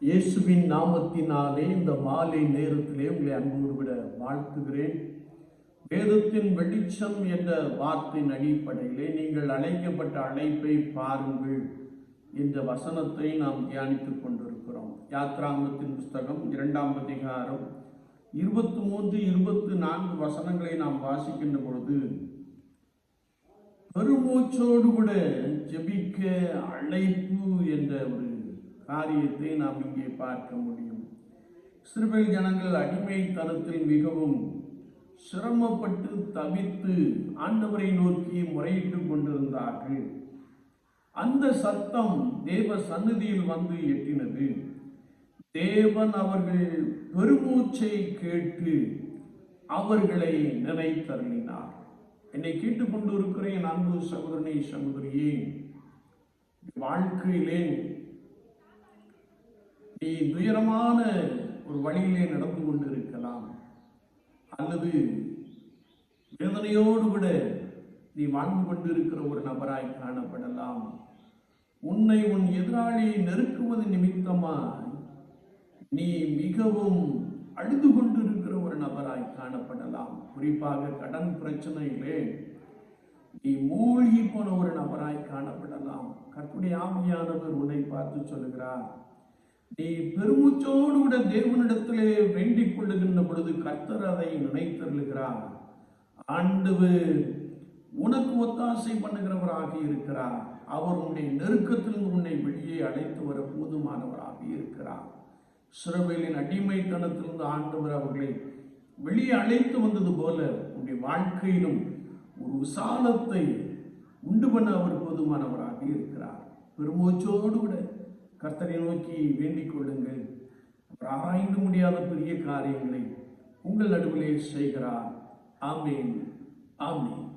இயேசுவின் நாமத்தினாலே இந்த மாலை நேரத்திலே உங்களை அன்போடு விட வாழ்த்துகிறேன். வேதத்தின் வெளிச்சம் என்ற வார்த்தையின் அடிப்படையிலே நீங்கள் அழைக்கப்பட்ட அழைப்பை பாருங்கள் என்ற வசனத்தை நாம் தியானித்துக் கொண்டிருக்கிறோம். யாத்ராமத்தின் புஸ்தகம் இரண்டாம் அதிகாரம் இருபத்தி மூன்று இருபத்தி நான்கு வசனங்களை நாம் வாசிக்கின்ற பொழுது பெருமூச்சோடு கூட ஜெபிக்க அழைப்பு என்ற ஒரு காரியத்தை நாம் இங்கே பார்க்க முடியும். இஸ்ரவேல் ஜனங்கள் அடிமைத்தனத்தில் மிகவும் சிரமப்பட்டு தவித்து ஆண்டவரை நோக்கி முறையிட்டுக் கொண்டிருந்தார்கள். அந்த சத்தம் தேவ சந்நிதியில் வந்து எட்டினது. தேவன் அவர்கள் பெருமூச்சை கேட்டு அவர்களை நினைத்தருளினார். என்னை கேட்டுக்கொண்டு இருக்கிறேன் அன்பு சகோதரனை சகோதரியே வாழ்க்கையிலே நீ துயரமான ஒரு வழியிலே நடந்து கொண்டு இருக்கலாம் அல்லது வேதனையோடு விட நீ வாழ்ந்து கொண்டு இருக்கிற ஒரு நபராய் காணப்படலாம். உன்னை உன் எதிராளி நெருக்குவது நிமித்தமாய் நீ மிகவும் அழுது கொண்டிருக்கிற ஒரு நபராய் காணப்படலாம். குறிப்பாக கடன் பிரச்சனையிலே நீ மூழ்கி போன ஒரு நபராய் காணப்படலாம். கற்புடைய ஆமையானவர் உன்னை பார்த்து சொல்கிறார் நீ பெருமூச்சோடு கூட தேவனிடத்திலே வேண்டிக் கொள்ளுகின்ற பொழுது கர்த்தர் அதை நினைத்தருளுகிறார். ஆண்டவர் உனக்கு ஒத்தாசை பண்ணுகிறவராக இருக்கிறார். அவர் உன்னை நெருக்கத்திலிருந்து உன்னை வெளியே அழைத்து வர போதுமானவராக இருக்கிறார். சிறவேலின் அடிமைத்தனத்திலிருந்து ஆண்டவர் அவர்களை வெளியே அழைத்து வந்தது போல உன்னுடைய வாழ்க்கையிலும் ஒரு விசாலத்தை உண்டு பண்ண அவர் போதுமானவராக இருக்கிறார். பெருமூச்சோடு கூட கர்த்தரை நோக்கி வேண்டிக் கொள்ளுங்கள். அவர் ஆராய்ந்து முடியாத பெரிய காரியங்களை உங்கள் நடுவிலே செய்கிறார். ஆமேன். ஆமேன்.